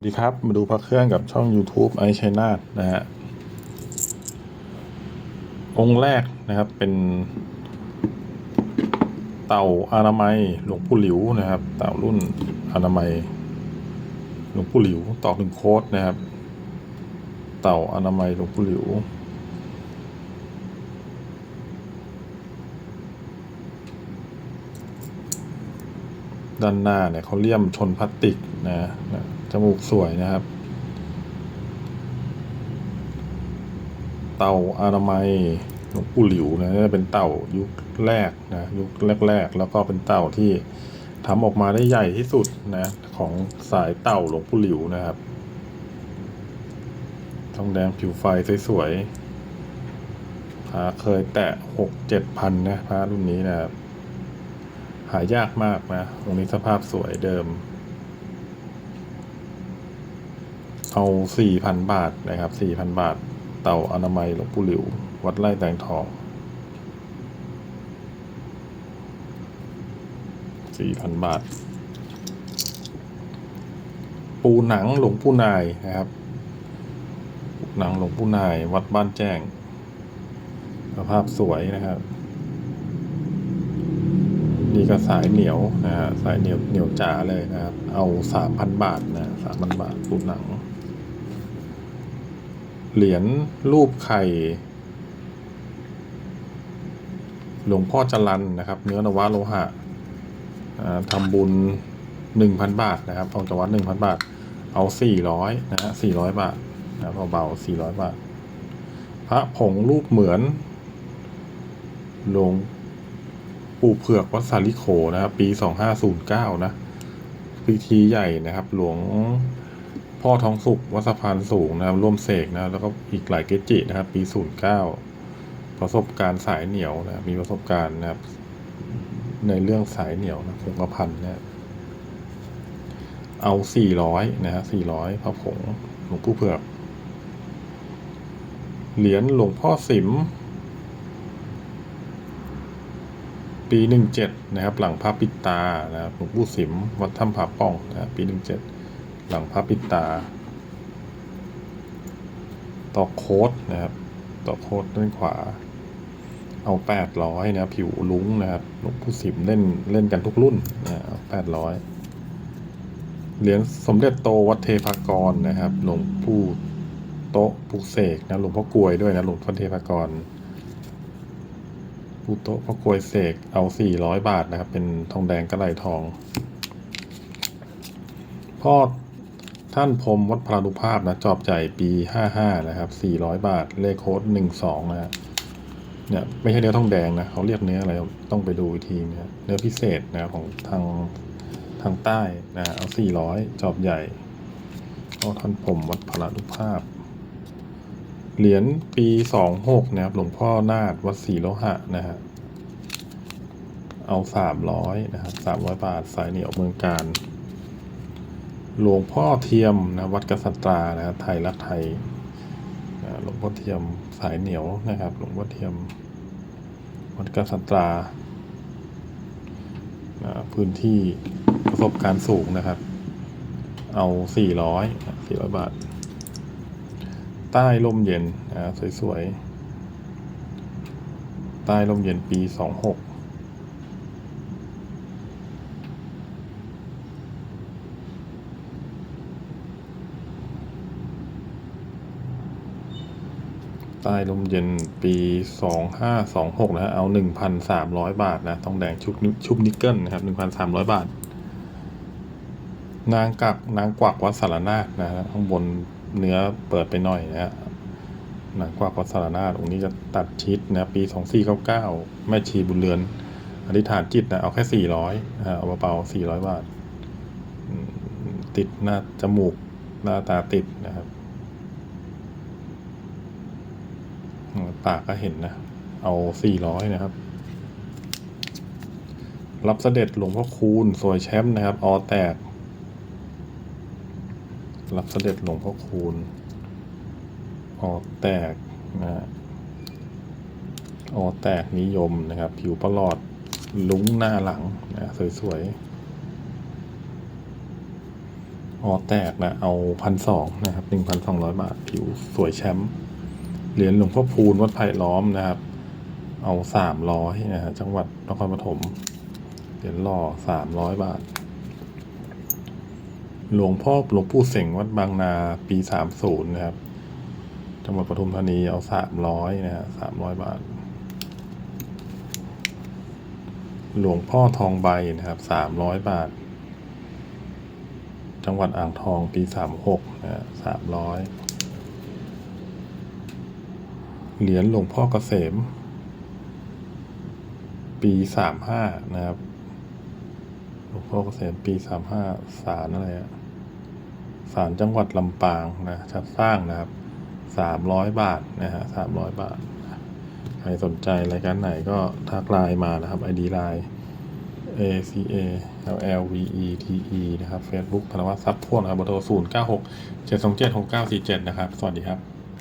สวัสดีครับ มาดูพระเครื่องกับช่อง YouTube ไอชัยนาทนะฮะ องค์แรกนะครับเป็น เต่าอานามัยหลวงปู่หลิวนะครับ เต่ารุ่นอานามัยหลวงปู่หลิวตอกหนึ่งโค้ดนะครับ เต่าอานามัยหลวงปู่หลิว ด้านหน้าเนี่ยเขาเลี่ยมชนพลาสติกนะนะ จมูกสวยนะครับ เต่าอานามัยหลวงปู่หลิวนะน่าจะเป็นเต่ายุคแรกนะยุคแรก ๆ แล้วก็เป็นเต่าที่ทำออกมาได้ใหญ่ที่สุดนะของสายเต่าหลวงปู่หลิวนะครับทองแดงผิวไฟสวยๆพาเคยแตะหกเจ็ดพันนะพารุ่นนี้นะครับหายากมากนะตรงนี้สภาพสวยเดิม เอาสี่พันบาทนะครับสี่พันบาท เต่าอนามัยหลวงปู่หลิว วัดไร่แตงทองสี่พันบาท ปูหนังหลวงปู่นายนะครับ หนังหลวงปู่นาย วัดบ้านแจ้ง สภาพสวยนะครับนี่ก็สายเหนียวนะฮะสายเหนียวเหนียวจ๋าเลยนะครับ เอาสามพันบาทนะสามพันบาทปูหนัง เหรียญรูปไข่ หลวงพ่อจรันนะครับ เนื้อนวะโลหะทำบุญหนึ่งพันบาทนะครับออกจากวัดหนึ่งพันบาท เอาสี่ร้อยนะฮะสี่ร้อยบาทนะเบาๆสี่ร้อยบาท พระผงรูปเหมือนหลวงปู่เผือกวัดสาลิโขนะครับ ปีสองห้าศูนย์เก้านะพิธีใหญ่นะครับ หลวง พ่อทองสุขวัดสะพานสูงนะครับร่วมเสกนะแล้วก็อีกหลายเกจินะครับ ปีศูนย์เก้าประสบการณ์สายเหนียวนะมีประสบการณ์นะครับ ในเรื่องสายเหนียวนะคงกระพันนะเอาสี่ร้อยนะฮะสี่ร้อยพระผงหลวงปู่เผือกเหรียญหลวงพ่อสิม ปีหนึ่งเจ็ดนะครับ หลังพระปิดตานะครับหลวงปู่สิม วัดถ้ำผาป่องนะปีหนึ่งเจ็ด หลังพระปิดตา ต่อโค้ดนะครับ ต่อโค้ดด้านขวา เอาแปดร้อยนะครับผิวลุ้งนะครับหลวงปู่สิมเล่นเล่นกันทุกรุ่นนะเอาแปดร้อยเหรียญสมเด็จโตวัดเทพากรนะครับ หลวงปู่โต๊ะปลุกเสกนะหลวงพ่อกลวยด้วยนะหลวงพ่อเทพากรปูโตะพระกรวยเสกเอาสี่ร้อยบาทนะครับ เป็นทองแดงกระไหลทอง พ่อ ท่านพรมวัดพลานุภาพนะจอบใจปีห้าห้านะครับสี่ร้อยบาท เลขโค้ดหนึ่งสองนะฮะเนี่ยไม่ใช่เนื้อทองแดงนะเขาเรียกเนื้ออะไรต้องไปดูอีกทีนะเนื้อพิเศษนะของทางทางใต้นะเอาสี่ร้อยจอบใหญ่พ่อท่านพรมวัดพลานุภาพ เหรียญปีสองหกนะครับ หลวงพ่อนาฏวัดศรีโลหะนะฮะเอาสามร้อยนะครับสามร้อยบาท สายเหนียวเมืองการ หลวงพ่อเทียมนะวัดกษัตรานะไทยรักไทยหลวงพ่อเทียมสายเหนียวนะครับ หลวงพ่อเทียมวัดกษัตรานะพื้นที่ประสบการณ์สูงนะครับ เอา 400 400 บาท ใต้ลมเย็นนะสวยๆ ใต้ลมเย็นปี 26 ใต้ลมเย็นปีสองห้าสองหกนะฮะเอาหนึ่งพันสามร้อยบาทนะทองแดงชุบนิชุบนิกเกิลนะครับหนึ่งพันสามร้อยบาท นางกักนางกวักวัดสารนาถนะฮะข้างบนเนื้อเปิดไปหน่อยนะฮะนางกวักวัดสารนาถองค์นี้จะตัดชิดนะปีสองสี่เก้าเก้าแม่ชีบุญเรือน อธิษฐานจิตนะเอาแค่สี่ร้อยเอาเบาๆสี่ร้อยบาท ติดหน้าจมูกหน้าตาติดนะครับ ปากก็เห็นนะ เอาสี่ร้อยนะครับ รับเสด็จหลวงพ่อคูณสวยแชมป์นะครับ ออแตก รับเสด็จหลวงพ่อคูณ ออแตกนะออแตกนิยมนะครับ ผิวประหลอดลุ้งหน้าหลังนะสวยๆ ออแตกนะ เอาพันสองนะครับหนึ่งพันสองร้อยบาท ผิวสวยแชมป์ เหรียญหลวงพ่อพูนวัดไผ่ล้อมนะครับ เอาสามร้อยนะฮะจังหวัดนครปฐมเหรียญหล่อสามร้อยบาท หลวงพ่อหลวงปู่เสงวัดบางนาปีสามศูนย์นะครับ จังหวัดปทุมธานีเอาสามร้อยนะฮะสามร้อยบาท หลวงพ่อทองใบนะครับสามร้อยบาท จังหวัดอ่างทองปีสามหกนะฮะสามร้อย เหรียญหลวงพ่อเกษม ปีสามห้านะครับ หลวงพ่อเกษมปีสามห้าศาลอะไรอะศาลจังหวัดลำปางนะชัดสร้างนะครับสามร้อยบาทนะฮะสามร้อยบาท ใครสนใจรายการไหนก็ทักไลน์มานะครับ ID ไลน์ A C A L L V E T E นะครับ Facebook ธนวัฒน์ทรัพย์พ่วงนะครับเบอร์โทร0 9 6 7 2 7 6 9 4 7นะครับ สวัสดีครับ